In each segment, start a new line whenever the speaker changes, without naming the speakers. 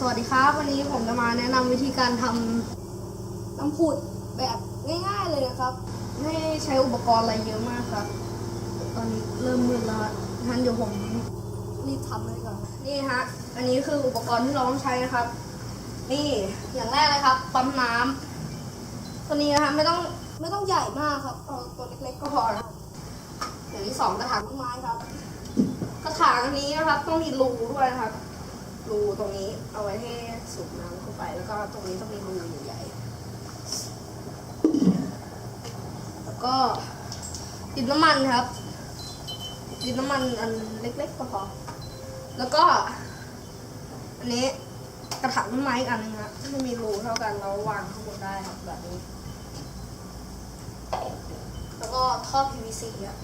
สวัสดีครับ วันนี้ผมจะมาแนะนำวิธีการทำน้ำผุดแบบง่ายๆเลยนะครับ ไม่ใช้อุปกรณ์อะไรเยอะมากครับ ตอนนี้เริ่มมืดแล้วงั้นเดี๋ยวผมรีบทำเลยก่อนนี่ฮะ อันนี้คืออุปกรณ์ที่เราต้องใช้นะครับ นี่อย่างแรกเลยครับปั๊มน้ำตัวนี้นะคะไม่ต้องไม่ต้องใหญ่มากครับเอาตัวเล็กๆก็พอนะครับอย่างที่สองกระถางต้นไม้ครับ กระถางอันนี้นะครับ ต้องมีรูด้วยนะครับ รูตรงนี้เอาไว้ให้สูบน้ำเข้าไป แล้วก็ตรงนี้ต้องมีรูใหญ่ๆแล้วก็ดินน้ำมันครับดินน้ำมันอันเล็กๆก็พอ แล้วก็ อันนี้กระถางต้นไม้อีกอันนึงครับที่มีรูเท่ากันเราวางข้างบนได้ครับแบบนี้ แล้วก็ท่อ PVC อะ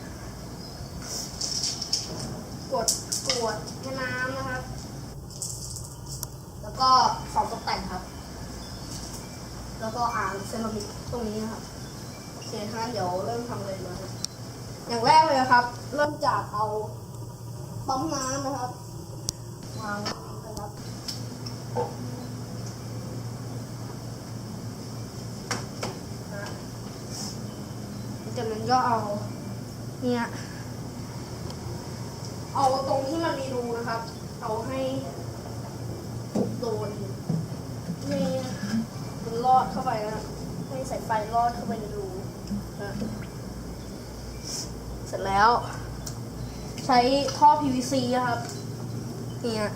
กดกดแม่น้ำนะครับ แล้วก็ของตกแต่งครับ แล้วก็อ่างเซรามิกตรงนี้นะครับโอเคถ้างั้นเดี๋ยวเริ่มทำเลยนะครับอย่างแรกเลยนะครับ เริ่มจากเอาปั๊มน้ำนะครับวางนะครับจากนั้นก็เอาเนี่ยเอาตรงที่มันมีรูนะครับ เอาให้โดนให้มัน ลอดเข้าไปนะให้สายไฟลอดเข้าไปในรูนะเสร็จแล้ว ใช้ท่อ PVC อะครับ เนี่ย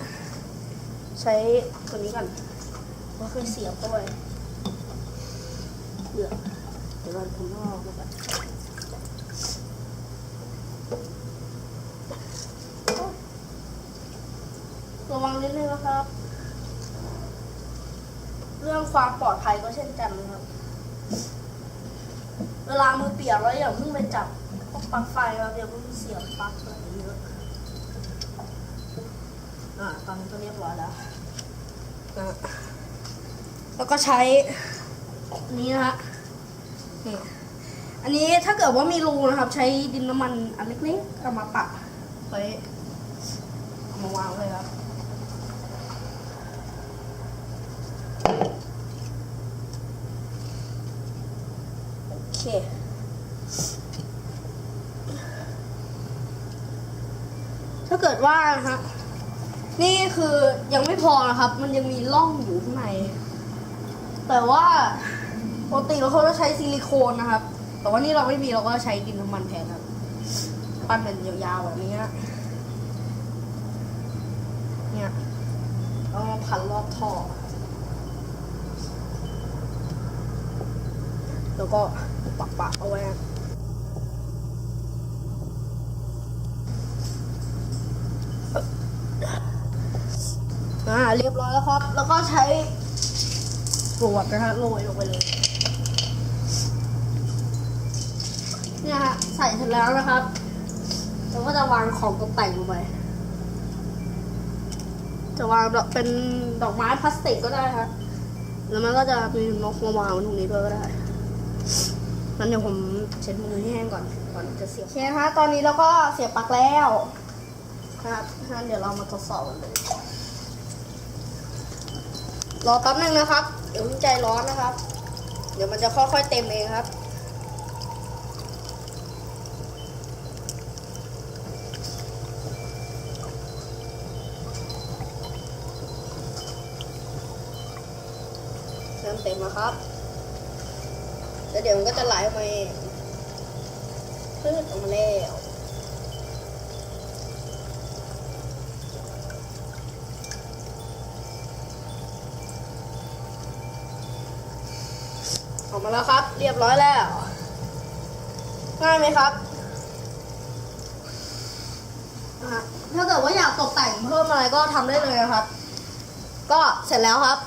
ใช้ตัวนี้ก่อนก็คือเสียบเข้าไปเดี๋ยวเดี๋ยวเราผมลอกก่อนระวังนิดนึงนะครับ เรื่องความปลอดภัยก็เช่นกันนะครับ เวลามือเปียกแล้วอย่าเพิ่งไปจับพวกปลั๊กไฟครับอย่าเพิ่งเสียบปลั๊กอะไรเยอะอ่าตอนนี้ก็เรียบร้อยแล้วนะแล้วก็ใช้นนี้นะฮะนี่อันนี้ถ้าเกิดว่ามีรูนะครับ ใช้ดินน้ำมันอันเล็กๆเอามาปะไว้เอามาวางเลยครับ โอเค ถ้าเกิดว่านะฮะนี่คือยังไม่พอนะครับ มันยังมีร่องอยู่ข้างใน แต่ว่าปกติเราเขาจะใช้ซิลิโคนนะครับ แต่ว่านี่เราไม่มีเราก็ใช้ดินน้ำมันแทนครับ ปั้นเป็นยาวๆแบบนี้นะเนี่ยแล้วมาพันรอบท่อ แล้วก็ปักๆเอาไว้นะอ่าเรียบร้อยแล้วครับ แล้วก็ใช้กรวดนะฮะโรยลงไปเลยเนี่ยฮะใส่เสร็จแล้วนะครับแล้วก็จะวางของตกแต่งลงไป จะวางดอกเป็นดอกไม้พลาสติกก็ได้ครับแล้วมันก็จะมีนกมาวางตรงนี้ด้วยก็ได้ งั้นเดี๋ยวผมเช็ดมือให้แห้งก่อน ก่อนจะเสียบโอเคฮะตอนนี้เราก็เสียบปลั๊กแล้วครับงั้นเดี๋ยวเรามาทดสอบกันเลย รอแป๊บนึงนะครับ เดี๋ยวใจร้อนนะครับ เดี๋ยวมันจะค่อยๆเต็มเองครับเริ่มเต็มแล้วครับ แล้วเดี๋ยวมันก็จะไหลออกมาเองพืดออกมาแล้วออกมาแล้วครับ เรียบร้อยแล้วง่ายไหมครับอะถ้าเกิดว่าอยากตกแต่งเพิ่มอะไรก็ทำได้เลยนะครับ ก็เสร็จแล้วครับ